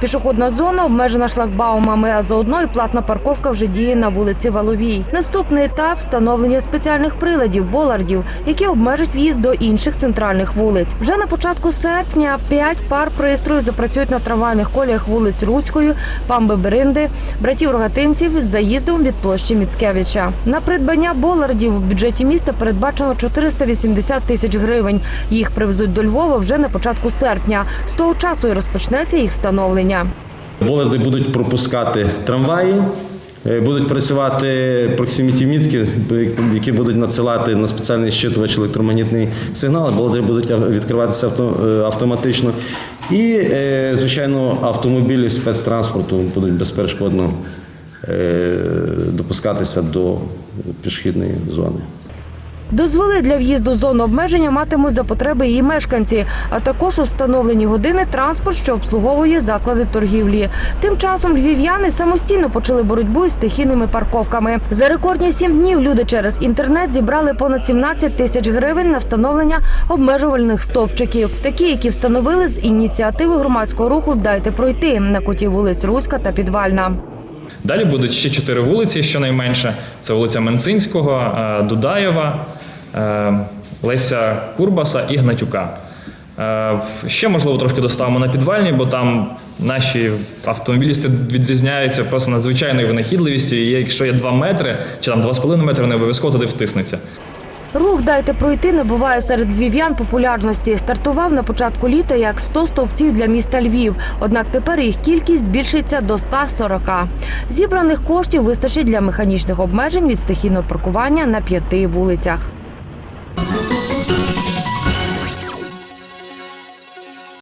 Пішохідна зона обмежена шлагбаумами, а заодно і платна парковка вже діє на вулиці Валовій. Наступний етап встановлення спеціальних приладів болардів, які обмежать в'їзд до інших центральних вулиць. Вже на початку серпня п'ять пар пристроїв запрацюють на трамвайних коліях вулиць Руської, Памби Беринди, братів Рогатинців з заїздом від площі Міцкевича. На придбання болардів в бюджеті міста передбачено 480 тисяч гривень. Їх привезуть до Львова вже на початку серпня. З того часу і розпочнеться їх встановлення. Боларди будуть пропускати трамваї, е, будуть працювати проксиміті мітки, які будуть надсилати на спеціальний щитувач електромагнітний сигнал. Боларди будуть відкриватися е, автоматично. І, е, звичайно, автомобілі спецтранспорту будуть безперешкодно допускатися до пішохідної зони. Дозволи для в'їзду зону обмеження матимуть за потреби її мешканці, а також у встановлені години транспорт, що обслуговує заклади торгівлі. Тим часом львів'яни самостійно почали боротьбу із стихійними парковками. За рекордні сім днів люди через інтернет зібрали понад 17 тисяч гривень на встановлення обмежувальних стовпчиків, такі, які встановили з ініціативи громадського руху Дайте пройти на куті вулиць Руська та Підвальна. Далі будуть ще чотири вулиці, щонайменше. Це вулиця Менцинського, е, Дудаєва, Леся Курбаса і Гнатюка. Е, Ще, можливо, трошки доставимо на підвальні, бо там наші автомобілісти відрізняються просто надзвичайною винахідливістю. І якщо є 2 метри чи там 2,5 метри, вони обов'язково туди втиснеться. Рух Дайте пройти набуває серед львів'ян популярності. Стартував на початку літа як 100 стовпців для міста Львів. Однак тепер їх кількість збільшиться до 140. Зібраних коштів вистачить для механічних обмежень від стихійного паркування на п'яти вулицях. Thank you.